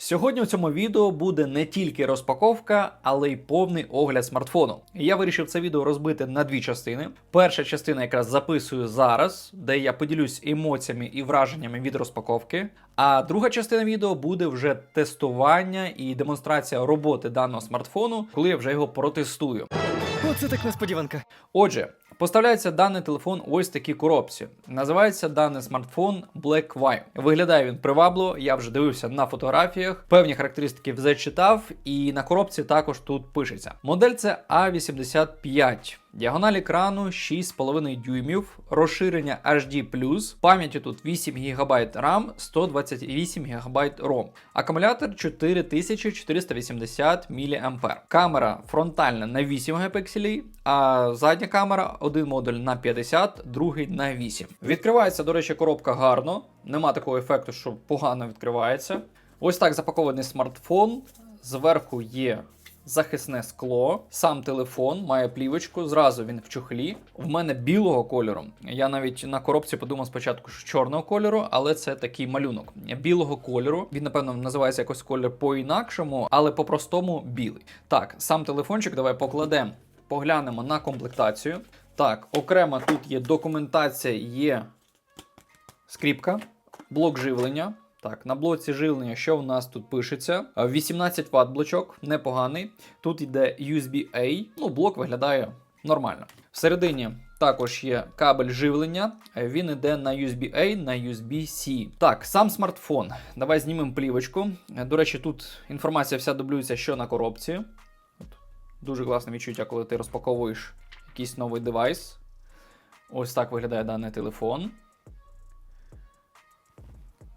Сьогодні в цьому відео буде не тільки розпаковка, але й повний огляд смартфону. Я вирішив це відео розбити на дві частини. Перша частина якраз записую зараз, де я поділюсь емоціями і враженнями від розпаковки. А друга частина відео буде вже тестування і демонстрація роботи даного смартфону, коли я вже його протестую. Оце так несподіванка. Отже, поставляється даний телефон ось такій коробці. Називається даний смартфон Black Wine. Виглядає він привабливо, я вже дивився на фотографіях. Певні характеристики вже читав, і на коробці також тут пишеться. Модель це A85. Діагональ екрану 6,5 дюймів, розширення HD+, пам'яті тут 8 ГБ RAM, 128 ГБ ROM. Акумулятор 4480 мА. Камера фронтальна на 8 мегапікселів, а задня камера один модуль на 50, другий на 8. Відкривається, до речі, коробка гарно. Нема такого ефекту, що погано відкривається. Ось так запакований смартфон. Зверху є захисне скло, сам телефон має плівочку, зразу він в чохлі. В мене білого кольору. Я навіть на коробці подумав спочатку, що чорного кольору, але це такий малюнок. Білого кольору. Він, напевно, називається якось колір по-інакшому, але по-простому білий. Так, сам телефончик, давай покладемо, поглянемо на комплектацію. Так, окремо тут є документація, є скріпка, блок живлення. Так, на блоці живлення, що в нас тут пишеться? Е, 18 Вт блочок, непоганий. Тут йде USB-A, ну, блок виглядає нормально. Всередині також є кабель живлення, е, він йде на USB-A, на USB-C. Так, сам смартфон. Давай знімемо плівочку. Е, До речі, тут інформація вся дублюється, що на коробці. Дуже класне відчуття, коли ти розпаковуєш якийсь новий девайс. Ось так виглядає даний телефон.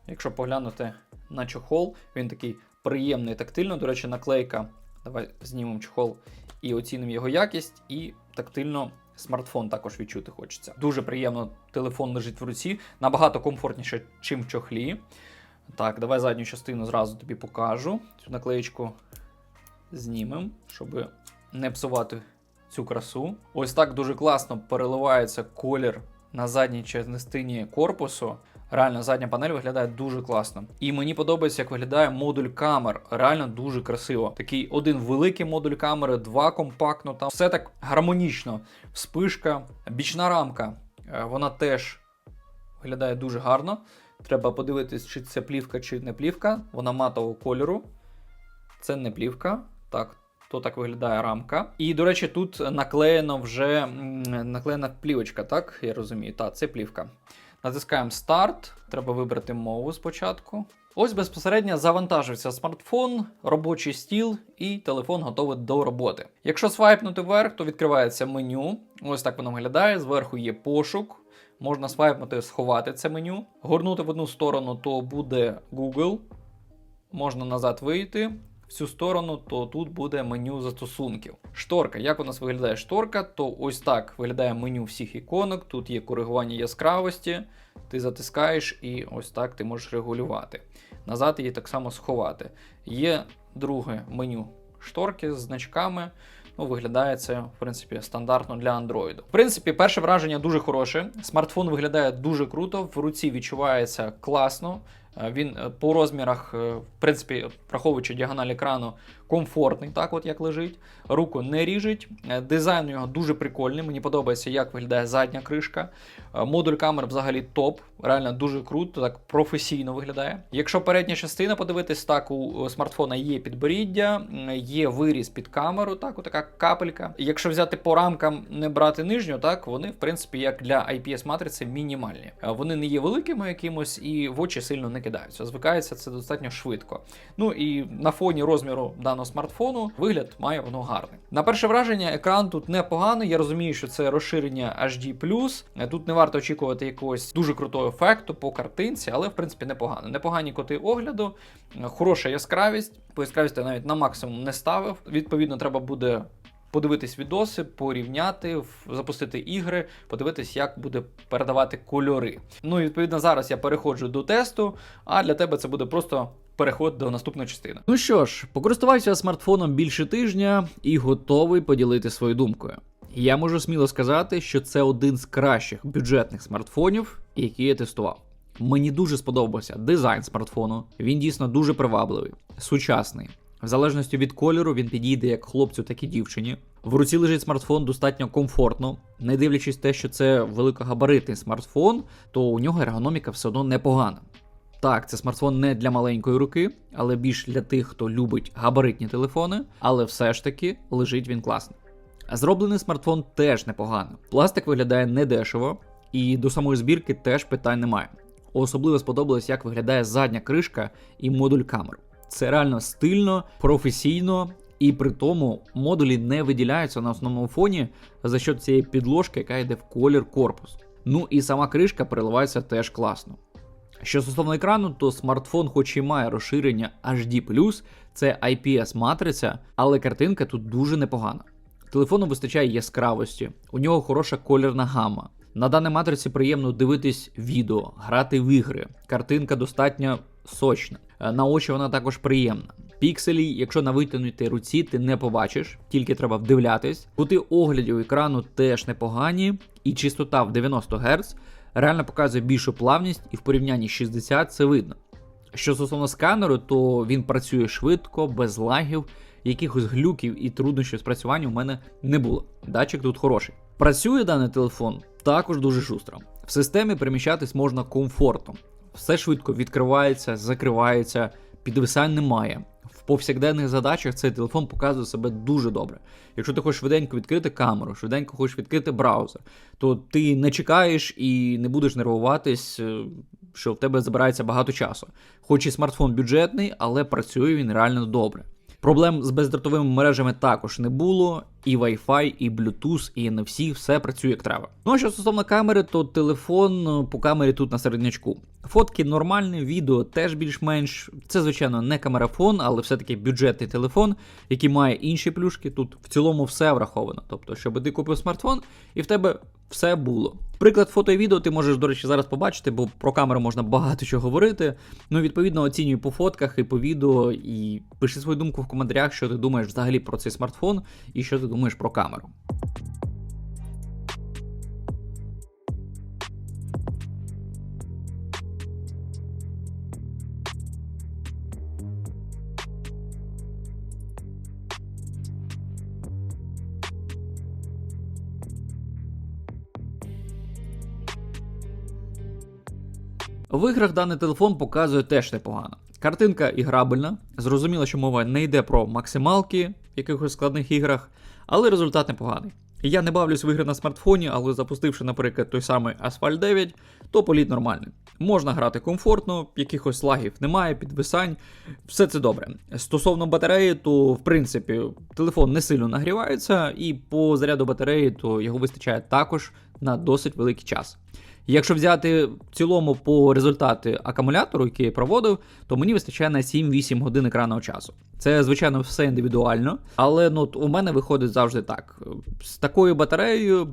Якщо поглянути на чохол, він такий приємний тактильно. До речі, наклейка. Давай знімемо чохол і оцінимо його якість, і тактильно смартфон також відчути хочеться. Дуже приємно телефон лежить в руці, набагато комфортніше, чим в чохлі. Так, давай задню частину зразу тобі покажу. Цю наклеєчку знімемо, щоб не псувати цю красу. Ось так дуже класно переливається колір на задній частині корпусу. Реально, задня панель виглядає дуже класно. І мені подобається, як виглядає модуль камер. Реально дуже красиво. Такий один великий модуль камери, два компактно. Там все так гармонічно. Вспишка, бічна рамка. е, Вона теж виглядає дуже гарно. Треба подивитись, чи це плівка, чи не плівка. Вона матового кольору. Це не плівка. Так, то так виглядає рамка. І, до речі, тут наклеєно вже наклеєна плівочка, так? Я розумію. Так, це плівка. Натискаємо старт. Треба вибрати мову спочатку. Ось безпосередньо завантажився смартфон, робочий стіл і телефон готовий до роботи. Якщо свайпнути вверх, то відкривається меню. Ось так воно виглядає. Зверху є пошук. Можна свайпнути, сховати це меню. Горнути в одну сторону, то буде Google. Можна назад вийти. В цю сторону, то тут буде меню застосунків. Шторка. Як у нас виглядає шторка, то ось так виглядає меню всіх іконок. Тут є коригування яскравості. Ти затискаєш і ось так ти можеш регулювати. Назад її так само сховати. Є друге меню шторки з значками. Ну, виглядає це, в принципі, стандартно для Android. В принципі, перше враження дуже хороше. Смартфон виглядає дуже круто, в руці відчувається класно. Е, Він е, по розмірах, е, в принципі, враховуючи діагональ екрану, комфортний, так от як лежить. Руку не ріжить. Дизайн у нього дуже прикольний. Мені подобається, як виглядає задня кришка. Модуль камер взагалі топ. Реально дуже круто, так професійно виглядає. Якщо передня частина подивитись, так у смартфона є підборіддя, є виріз під камеру, так, така капелька. Якщо взяти по рамкам, не брати нижню, так вони, в принципі, як для IPS матриці мінімальні. Вони не є великими якимось і в очі сильно не кидаються. Звикається це достатньо швидко. Ну і на фоні розміру даного смартфону вигляд має воно гарний. На перше враження, екран тут непоганий. Я розумію, що це розширення HD+. Тут не варто очікувати якогось дуже крутого ефекту по картинці, але в принципі непогано. Непогані коти огляду, е, хороша яскравість. По яскравості я навіть на максимум не ставив. Відповідно, треба буде. Подивитись відоси, порівняти, запустити ігри, подивитись, як буде передавати кольори. Ну і відповідно зараз я переходжу до тесту, а для тебе це буде просто переход до наступної частини. Ну що ж, покористувався смартфоном більше тижня і готовий поділити свою думкою. Я можу сміло сказати, що це один з кращих бюджетних смартфонів, які я тестував. Мені дуже сподобався дизайн смартфону. Він дійсно дуже привабливий, сучасний. В залежності від кольору він підійде як хлопцю, так і дівчині. В руці лежить смартфон достатньо комфортно, не дивлячись те, що це великогабаритний смартфон, то у нього ергономіка все одно непогана. Так, це смартфон не для маленької руки, але більш для тих, хто любить габаритні телефони, але все ж таки лежить він класно. Зроблений смартфон теж непогано. Пластик виглядає недешево, і до самої збірки теж питань немає. Особливо сподобалось, як виглядає задня кришка і модуль камер. Це реально стильно, професійно, і при тому модулі не виділяються на основному фоні за счет цієї підложки, яка йде в колір корпусу. Ну і сама кришка переливається теж класно. Що стосовно екрану, то смартфон, хоч і має розширення HD+, це IPS-матриця, але картинка тут дуже непогана. Телефону вистачає яскравості, у нього хороша колірна гама. На даній матриці приємно дивитись відео, грати в ігри. Картинка достатньо сочна. Е, На очі вона також приємна. Пікселі, якщо на витягнутій руці, ти не побачиш, тільки треба вдивлятись. Кути оглядів екрану теж непогані, і частота в 90 Гц реально показує більшу плавність, і в порівнянні з 60 це видно. Що стосовно сканеру, то він працює швидко, без лагів, якихось глюків і труднощів з працюванням у мене не було. Датчик тут хороший. Працює даний телефон також дуже шустро. В системі переміщатись можна комфортно. Все швидко відкривається, закривається, підвисань немає. В повсякденних задачах цей телефон показує себе дуже добре. Якщо ти хочеш швиденько відкрити камеру, швиденько хочеш відкрити браузер, то ти не чекаєш і не будеш нервуватись, е, що в тебе забирається багато часу. Хоч і смартфон бюджетний, але працює він реально добре. Проблем з бездротовими мережами також не було. І Wi-Fi, і Bluetooth, і NFC, все працює як треба. Ну а що стосовно камери, то телефон е, по камері тут на середнячку. Фотки нормальні, відео теж більш-менш. Це, звичайно, не камерафон, але все-таки бюджетний телефон, який має інші плюшки. Тут в цілому все враховано. Тобто, щоб ти купив смартфон і в тебе все було. Приклад фото і відео ти можеш, до речі, зараз побачити, бо про камеру можна багато чого говорити. Ну, відповідно, оцінюй по фотках і по відео, і пиши свою думку в коментарях, що ти думаєш взагалі про цей смартфон і що ти думаєш про камеру. В іграх даний телефон показує теж непогано. Картинка іграбельна, зрозуміло, що мова не йде про максималки в якихось складних іграх, але результат непоганий. Я не бавлюсь в ігри на смартфоні, але запустивши, наприклад, той самий Asphalt 9, то політ нормальний. Можна грати комфортно, якихось лагів немає, підвисань, все це добре. Стосовно батареї, то в принципі телефон не сильно нагрівається, і по заряду батареї, то його вистачає також на досить великий час. Якщо взяти в цілому по результати акумулятору, який я проводив, то мені вистачає на 7-8 годин екранного часу. Це, звичайно, все індивідуально, але ну, у мене виходить завжди так. З такою батареєю,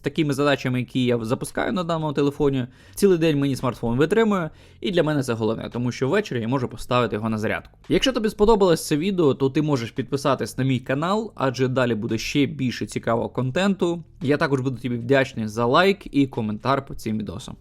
з такими задачами, які я запускаю на даному телефоні, цілий день мені смартфон витримує, і для мене це головне, тому що ввечері я можу поставити його на зарядку. Якщо тобі сподобалось це відео, то ти можеш підписатись на мій канал, адже далі буде ще більше цікавого контенту. Я також буду тобі вдячний за лайк і коментар по цим відосам.